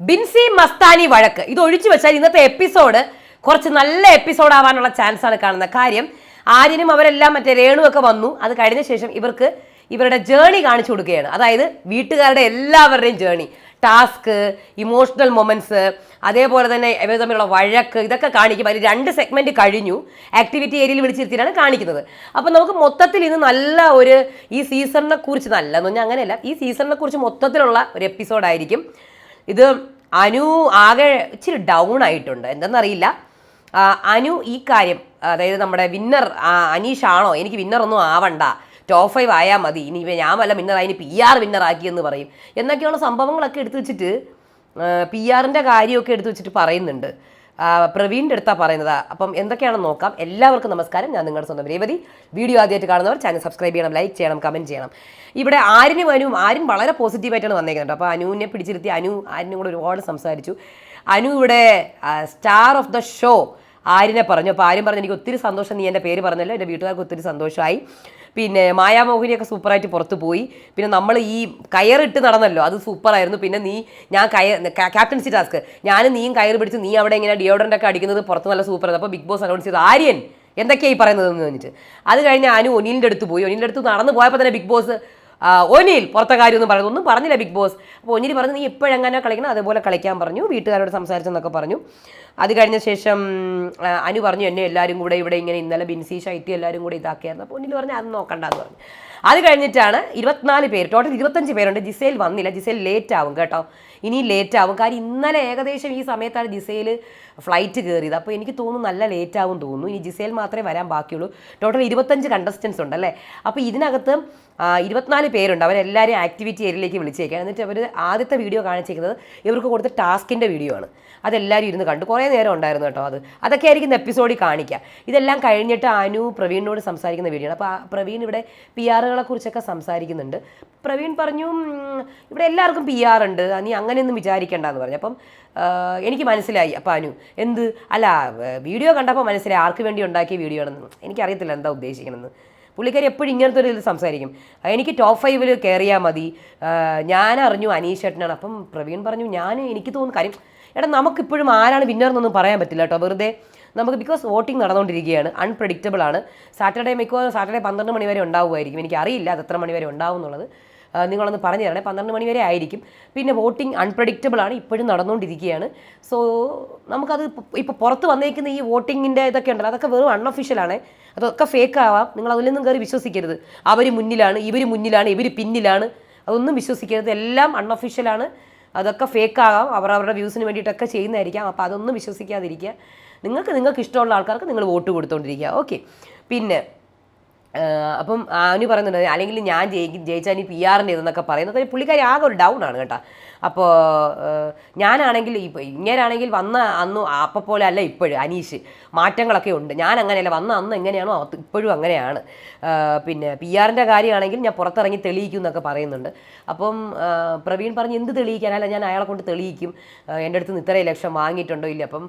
ബിൻസി മസ്താനി വഴക്ക്. ഇത് ഒഴിച്ചു വെച്ചാൽ ഇന്നത്തെ എപ്പിസോഡ് കുറച്ച് നല്ല എപ്പിസോഡ് ആവാനുള്ള ചാൻസ് ആണ് കാണുന്നത്. കാര്യം ആര്യനും അവരെല്ലാം മറ്റേ രേണുവൊക്കെ വന്നു. അത് കഴിഞ്ഞ ശേഷം ഇവർക്ക് ഇവരുടെ ജേണി കാണിച്ചു കൊടുക്കുകയാണ്. അതായത് വീട്ടുകാരുടെ എല്ലാവരുടെയും ജേണി ടാസ്ക് ഇമോഷണൽ മൊമെന്റ്സ് അതേപോലെ തന്നെ ഇവർ തമ്മിലുള്ള വഴക്ക് ഇതൊക്കെ കാണിക്കും. അതിൽ രണ്ട് സെഗ്മെന്റ് കഴിഞ്ഞു. ആക്ടിവിറ്റി ഏരിയയിൽ വിളിച്ചിരുത്തിയാണ് കാണിക്കുന്നത്. അപ്പോൾ നമുക്ക് മൊത്തത്തിൽ ഇന്ന് നല്ല ഒരു ഈ സീസണിനെ കുറിച്ച് നല്ല പറഞ്ഞാൽ അങ്ങനെയല്ല. ഈ സീസണിനെ കുറിച്ച് മൊത്തത്തിലുള്ള ഒരു എപ്പിസോഡായിരിക്കും ഇത് അനു ആകെ ഇച്ചിരി ഡൗൺ ആയിട്ടുണ്ട്. എന്തെന്നറിയില്ല. അനു ഈ കാര്യം അതായത് നമ്മുടെ വിന്നർ അനീഷ് ആണോ? എനിക്ക് വിന്നർ ഒന്നും ആവണ്ട. ടോപ്പ് ഫൈവ് ആയാൽ മതി. ഇനി ഞാൻ വല്ല വിന്നർ ആയി പി ആർ വിന്നർ ആക്കിയെന്ന് പറയും. എന്നൊക്കെയുള്ള സംഭവങ്ങളൊക്കെ എടുത്തു വെച്ചിട്ട് പി ആറിന്റെ കാര്യമൊക്കെ എടുത്തു വെച്ചിട്ട് പറയുന്നുണ്ട്. പ്രവീണിന്റെ അടുത്താണ് പറയുന്നത്. അപ്പം എന്തൊക്കെയാണെന്ന് നോക്കാം. എല്ലാവർക്കും നമസ്കാരം. ഞാൻ നിങ്ങളുടെ സ്വന്തം രേവതി. വീഡിയോ ആദ്യമായിട്ട് കാണുന്നവർ ചാനൽ സബ്സ്ക്രൈബ് ചെയ്യണം ലൈക്ക് ചെയ്യണം കമന്റ് ചെയ്യണം. ഇവിടെ ആരിനും അനുവും ആരും വളരെ പോസിറ്റീവായിട്ടാണ് വന്നേക്കുന്നത് അപ്പോൾ അനുവിനെ പിടിച്ചിരുത്തി അനു ആരിനും കൂടെ ഒരുപാട് സംസാരിച്ചു. അനു ഇവിടെ സ്റ്റാർ ഓഫ് ദ ഷോ ആര്യനെ പറഞ്ഞു. അപ്പോൾ ആര്യം പറഞ്ഞു എനിക്ക് ഒത്തിരി സന്തോഷം നീ എന്റെ പേര് പറഞ്ഞല്ലോ. എന്റെ വീട്ടുകാർക്ക് ഒത്തിരി സന്തോഷമായി. പിന്നെ മായാമോഹിനിയൊക്കെ സൂപ്പറായിട്ട് പുറത്തു പോയി. പിന്നെ നമ്മൾ ഈ കയറിട്ട് നടന്നല്ലോ. അത് സൂപ്പറായിരുന്നു. പിന്നെ നീ ഞാൻ കയർ ക്യാപ്റ്റൻസി ടാസ്ക്. ഞാൻ നീയും കയറ് പിടിച്ച് നീ അവിടെ ഇങ്ങനെ ഡിയോഡന്റ് ഒക്കെ അടിക്കുന്നത് പുറത്ത് നല്ല സൂപ്പറായിരുന്നു. അപ്പോൾ ബിഗ് ബോസ് അനൗൺസ് ചെയ്ത് ആര്യൻ എന്തൊക്കെയായി പറയുന്നത് എന്ന് പറഞ്ഞിട്ട് അത് കഴിഞ്ഞ് അനു ഒനിലിന്റെ അടുത്ത് പോയി. ഒനിലിന്റെ അടുത്ത് നടന്ന് പോയപ്പോൾ തന്നെ ബിഗ് ബോസ് ആ, ഒനിൽ പുറത്തെ കാര്യം ഒന്നും പറയുന്നു ഒന്നും പറഞ്ഞില്ല ബിഗ് ബോസ്. അപ്പോൾ ഒനിൽ പറഞ്ഞു നീ എപ്പോഴെങ്ങനെ കളിക്കണം? അതുപോലെ കളിക്കാൻ പറഞ്ഞു. വീട്ടുകാരോട് സംസാരിച്ചെന്നൊക്കെ പറഞ്ഞു. അത് കഴിഞ്ഞ ശേഷം അനു പറഞ്ഞു എന്നെ എല്ലാവരും കൂടെ ഇവിടെ ഇങ്ങനെ ഇന്നലെ ബിൻസി ഷൈറ്റി എല്ലാവരും കൂടെ ഇതാക്കിയായിരുന്നു. അപ്പോൾ ഒന്നിൽ പറഞ്ഞു അത് നോക്കണ്ട എന്ന് പറഞ്ഞു. അത് കഴിഞ്ഞിട്ടാണ് ഇരുപത്തിനാല് പേര് ടോട്ടൽ ഇരുപത്തഞ്ച് പേരുണ്ട്. ജിസേൽ വന്നില്ല. ജിസേൽ ലേറ്റ് ആവും കേട്ടോ. ഇനി ലേറ്റ് ആവും. കാര്യം ഇന്നലെ ഏകദേശം ഈ സമയത്താണ് ജിസയിൽ ഫ്ലൈറ്റ് കയറിയത് അപ്പോൾ എനിക്ക് തോന്നുന്നു നല്ല ലേറ്റ് ആവും തോന്നുന്നു. ഇനി ജിസയിൽ മാത്രമേ വരാൻ ബാക്കിയുള്ളൂ. ടോട്ടൽ ഇരുപത്തഞ്ച് കണ്ടസ്റ്റൻസ് ഉണ്ട് അല്ലേ അപ്പോൾ ഇതിനകത്ത് ഇരുപത്തിനാല് പേരുണ്ട്. അവരെല്ലാവരും ആക്ടിവിറ്റി ഏരിയയിലേക്ക് വിളിച്ചേക്കാണ്. എന്നിട്ട് അവർ ആദ്യത്തെ വീഡിയോ കാണിച്ചേക്കുന്നത് ഇവർക്ക് കൊടുത്ത ടാസ്കിന്റെ വീഡിയോ ആണ്. അതെല്ലാവരും ഇരുന്ന് കണ്ടു. കുറേ നേരം ഉണ്ടായിരുന്നു കേട്ടോ അത്. അതൊക്കെ ആയിരിക്കും എപ്പിസോഡിൽ കാണിക്കുക ഇതെല്ലാം കഴിഞ്ഞിട്ട് അനു പ്രവീണിനോട് സംസാരിക്കുന്ന വീഡിയോ ആണ്. അപ്പോൾ പ്രവീൺ ഇവിടെ പി ആറുകളെ കുറിച്ചൊക്കെ സംസാരിക്കുന്നുണ്ട്. പ്രവീൺ പറഞ്ഞു ഇവിടെ എല്ലാവർക്കും പി ആർ ഉണ്ട്. നീ അങ്ങനെയൊന്നും വിചാരിക്കേണ്ടെന്ന് പറഞ്ഞു. അപ്പം എനിക്ക് മനസ്സിലായി. അപ്പം അനു എന്ത്? അല്ല വീഡിയോ കണ്ടപ്പോൾ മനസ്സിലായി ആർക്ക് വേണ്ടി ഉണ്ടാക്കിയ വീഡിയോ ആണെന്ന്. എനിക്കറിയത്തില്ല എന്താ ഉദ്ദേശിക്കണമെന്ന് പുള്ളിക്കാരി എപ്പോഴും ഇങ്ങനത്തെ ഒരു ഇത് സംസാരിക്കും. എനിക്ക് ടോപ്പ് ഫൈവിൽ കയറിയാൽ മതി. ഞാൻ അറിഞ്ഞു അനീഷ് ചേട്ടനാണ്. അപ്പം പ്രവീൺ പറഞ്ഞു ഞാൻ എനിക്ക് തോന്നുന്നു കാര്യം എടാ നമുക്കിപ്പോഴും ആരാണ് വിന്നർ എന്നൊന്നും പറയാൻ പറ്റില്ല കേട്ടോ വെറുതെ നമുക്ക് ബിക്കോസ് വോട്ടിംഗ് നടന്നുകൊണ്ടിരിക്കുകയാണ് അൺപ്രഡിക്റ്റബിൾ ആണ്. സാറ്റർഡേ മിക്കവാറും സാറ്റർഡേ പന്ത്രണ്ട് മണി വരെ ഉണ്ടാവുമായിരിക്കും. എനിക്കറിയില്ല അത് എത്ര മണി വരെ ഉണ്ടാവും എന്നുള്ളത് നിങ്ങളൊന്ന് പറഞ്ഞു തരണേ. പന്ത്രണ്ട് മണി വരെ ആയിരിക്കും. പിന്നെ വോട്ടിംഗ് അൺപ്രഡിക്റ്റബിൾ ആണ്. ഇപ്പോഴും നടന്നുകൊണ്ടിരിക്കുകയാണ്. സോ നമുക്കത് ഇപ്പോൾ പുറത്ത് വന്നേക്കുന്ന ഈ വോട്ടിങ്ങിന്റെ ഇതൊക്കെ ഉണ്ടല്ലോ. അതൊക്കെ വെറും അൺഒഫീഷ്യലാണ് അതൊക്കെ ഫേക്ക് ആവാം. നിങ്ങൾ അതിലൊന്നും കയറി വിശ്വസിക്കരുത്. അവർ മുന്നിലാണ് ഇവർ മുന്നിലാണ് ഇവർ പിന്നിലാണ്. അതൊന്നും വിശ്വസിക്കരുത്. എല്ലാം അൺഒഫീഷ്യലാണ് അതൊക്കെ ഫേക്ക് ആകാം അവർ അവരുടെ വ്യൂസിന് വേണ്ടിയിട്ടൊക്കെ ചെയ്യുന്നതായിരിക്കാം. അപ്പോൾ അതൊന്നും വിശ്വസിക്കാതിരിക്കുക. നിങ്ങൾക്ക് നിങ്ങൾക്ക് ഇഷ്ടമുള്ള ആൾക്കാർക്ക് നിങ്ങൾ വോട്ട് കൊടുത്തുകൊണ്ടിരിക്കുക ഓക്കെ പിന്നെ അപ്പം അനു പറയുന്നുണ്ട് അല്ലെങ്കിൽ ഞാൻ ജയിക്കും ജയിച്ചാൽ ഇനി പി ആറിന്റെ ഇതെന്നൊക്കെ പറയുന്നത് പുള്ളിക്കാരി ആകെ ഒരു ഡൗൺ ആണ് കേട്ടോ. അപ്പോൾ ഞാനാണെങ്കിൽ ഇപ്പോൾ ഇങ്ങനെയാണെങ്കിൽ വന്ന അന്ന് അപ്പം പോലെ അല്ല ഇപ്പോഴും അനീഷ്. മാറ്റങ്ങളൊക്കെ ഉണ്ട്. ഞാൻ അങ്ങനെയല്ല വന്ന അന്ന് എങ്ങനെയാണോ ഇപ്പോഴും അങ്ങനെയാണ്. പിന്നെ പി ആറിന്റെ കാര്യമാണെങ്കിൽ ഞാൻ പുറത്തിറങ്ങി തെളിയിക്കും എന്നൊക്കെ പറയുന്നുണ്ട്. അപ്പം പ്രവീൺ പറഞ്ഞ് എന്ത് തെളിയിക്കാനല്ല ഞാൻ അയാളെ കൊണ്ട് തെളിയിക്കും. എന്റെ അടുത്ത് നിന്ന് ഇത്രയും ലക്ഷം വാങ്ങിയിട്ടുണ്ടോ ഇല്ല? അപ്പം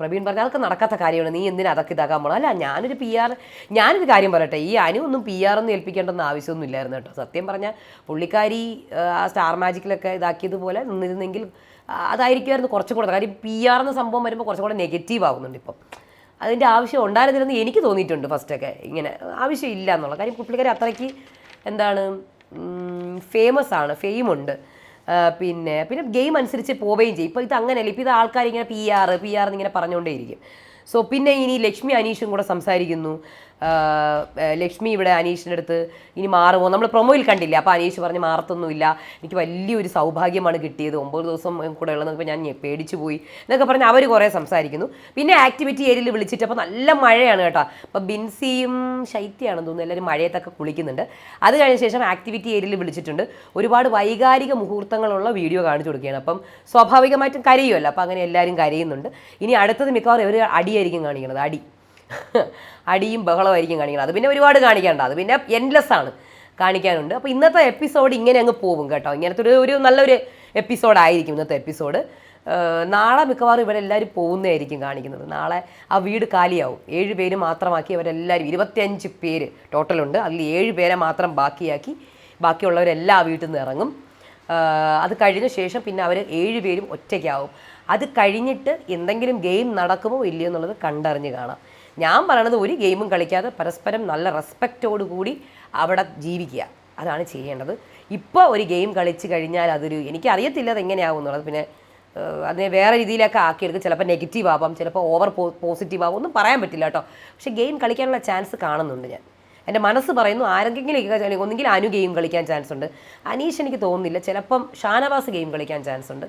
പ്രവീൺ പറഞ്ഞു അതൊക്കെ നടക്കാത്ത കാര്യമാണ്. നീ എന്തിനാ അതൊക്കെ ഇതാക്കാൻ പോകണം അല്ല ഞാനൊരു പി ആർ ഞാനൊരു കാര്യം പറയട്ടെ ഈ അനു ഒന്നും പി ആർ ഒന്നും ഏൽപ്പിക്കേണ്ടെന്ന് ആവശ്യമൊന്നും ഇല്ലായിരുന്നു കേട്ടോ. സത്യം പറഞ്ഞാൽ പുള്ളിക്കാരി ആ സ്റ്റാർ മാജിക്കിലൊക്കെ ഇതാക്കിയതുപോലെ നിന്നിരുന്നെങ്കിൽ അതായിരിക്കുമായിരുന്നു കുറച്ചും കൂടെ. കാര്യം പി ആർ എന്ന സംഭവം വരുമ്പോൾ കുറച്ചും കൂടെ നെഗറ്റീവ് ആവുന്നുണ്ട് ഇപ്പം. അതിന്റെ ആവശ്യം ഉണ്ടായിരുന്നില്ലെന്ന് എനിക്ക് തോന്നിയിട്ടുണ്ട് ഫസ്റ്റൊക്കെ ഇങ്ങനെ ആവശ്യമില്ല എന്നുള്ള. കാര്യം പുള്ളിക്കാരി അത്രയ്ക്ക് എന്താണ് ഫേമസ് ആണ് ഫെയിമുണ്ട് പിന്നെ പിന്നെ ഗെയിം അനുസരിച്ച് പോവുകയും ചെയ്യും. ഇപ്പോൾ ഇത് അങ്ങനെയല്ല ഇപ്പോൾ ഇത് ആൾക്കാർ ഇങ്ങനെ പി ആർ പി ആർ എന്നിങ്ങനെ പറഞ്ഞുകൊണ്ടേയിരിക്കും. സോ പിന്നെ ഇനി ലക്ഷ്മി അനീഷും കൂടെ സംസാരിക്കുന്നു. ലക്ഷ്മി ഇവിടെ അനീഷിന്റെ അടുത്ത് ഇനി മാറുമോ? നമ്മൾ പ്രൊമോയിൽ കണ്ടില്ല? അപ്പോൾ അനീഷ് പറഞ്ഞ് മാറത്തൊന്നുമില്ല. എനിക്ക് വലിയൊരു സൗഭാഗ്യമാണ് കിട്ടിയത്. ഒമ്പത് ദിവസം കൂടെ ഉള്ളതെന്ന് ഞാൻ പേടിച്ചു പോയി എന്നൊക്കെ പറഞ്ഞ് അവർ കുറേ സംസാരിക്കുന്നു. പിന്നെ ആക്ടിവിറ്റി ഏരിയയിൽ വിളിച്ചിട്ട് അപ്പോൾ നല്ല മഴയാണ് കേട്ടോ. അപ്പോൾ ബിൻസിയും ശൈത്യമാണെന്ന് തോന്നുന്നു. എല്ലാവരും മഴയത്തൊക്കെ കുളിക്കുന്നുണ്ട്. അത് കഴിഞ്ഞ ശേഷം ആക്ടിവിറ്റി ഏരിയയിൽ വിളിച്ചിട്ടുണ്ട്. ഒരുപാട് വൈകാരിക മുഹൂർത്തങ്ങളുള്ള വീഡിയോ കാണിച്ചു കൊടുക്കുകയാണ്. അപ്പം സ്വാഭാവികമായിട്ടും കരയുമല്ലോ. അപ്പോൾ അങ്ങനെ എല്ലാവരും കരയുന്നുണ്ട്. ഇനി അടുത്തത് മിക്കവാറും ഇവർ അടിയായിരിക്കും കാണിക്കുന്നത്. അടി. അടിയും ബഹളമായിരിക്കും കാണിക്കുന്നത്. അത് പിന്നെ ഒരുപാട് കാണിക്കേണ്ട അത് പിന്നെ എൻലെസ് ആണ് കാണിക്കാനുണ്ട്. അപ്പോൾ ഇന്നത്തെ എപ്പിസോഡ് ഇങ്ങനെ അങ്ങ് പോകും കേട്ടോ. ഇങ്ങനത്തെ ഒരു ഒരു നല്ലൊരു എപ്പിസോഡായിരിക്കും ഇന്നത്തെ എപ്പിസോഡ് നാളെ മിക്കവാറും ഇവരെല്ലാവരും പോകുന്നതായിരിക്കും കാണിക്കുന്നത്. നാളെ ആ വീട് കാലിയാവും. ഏഴ് പേര് മാത്രമാക്കി അവരെല്ലാവരും ഇരുപത്തിയഞ്ച് പേര് ടോട്ടലുണ്ട് അതിൽ ഏഴ് പേരെ മാത്രം ബാക്കിയാക്കി ബാക്കിയുള്ളവരെല്ലാം ആ വീട്ടിൽ നിന്ന് ഇറങ്ങും. അത് കഴിഞ്ഞ ശേഷം പിന്നെ അവർ ഏഴ് പേരും ഒറ്റയ്ക്കാവും. അത് കഴിഞ്ഞിട്ട് എന്തെങ്കിലും ഗെയിം നടക്കുമോ ഇല്ലയോ എന്നുള്ളത് കണ്ടറിഞ്ഞ് കാണാം. ഞാൻ പറയണത് ഒരു ഗെയിമും കളിക്കാതെ പരസ്പരം നല്ല റെസ്പെക്റ്റോടു കൂടി അവിടെ ജീവിക്കുക. അതാണ് ചെയ്യേണ്ടത്. ഇപ്പോൾ ഒരു ഗെയിം കളിച്ച് കഴിഞ്ഞാൽ അതൊരു എനിക്കറിയത്തില്ല അത് എങ്ങനെയാവും എന്നുള്ളത്. പിന്നെ അതിനെ വേറെ രീതിയിലൊക്കെ ആക്കിയെടുക്കും. ചിലപ്പോൾ നെഗറ്റീവ് ആവാം ചിലപ്പോൾ ഓവർ പോസിറ്റീവ് ആവും. ഒന്നും പറയാൻ പറ്റില്ല കേട്ടോ. പക്ഷേ ഗെയിം കളിക്കാനുള്ള ചാൻസ് കാണുന്നുണ്ട് ഞാൻ. എന്റെ മനസ്സ് പറയുന്നു ആരെങ്കിലും ഒന്നുകിൽ അനു ഗെയിം കളിക്കാൻ ചാൻസ് ഉണ്ട്. അനീഷ് എനിക്ക് തോന്നുന്നില്ല. ചിലപ്പം ഷാനവാസ് ഗെയിം കളിക്കാൻ ചാൻസ് ഉണ്ട്.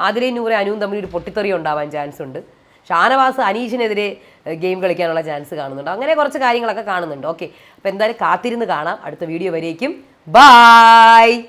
അതിലേ നൂറെ അനുവും തമ്മിൽ ഒരു പൊട്ടിത്തെറി ഉണ്ടാവാൻ ചാൻസ് ഉണ്ട്. ഷാനവാസ് അനീഷിനെതിരെ ഗെയിം കളിക്കാനുള്ള ചാൻസ് കാണുന്നുണ്ട്. അങ്ങനെ കുറച്ച് കാര്യങ്ങളൊക്കെ കാണുന്നുണ്ട്. ഓക്കെ. അപ്പോൾ എന്തായാലും കാത്തിരുന്ന് കാണാം. അടുത്ത വീഡിയോ വരേക്കും. ബായ്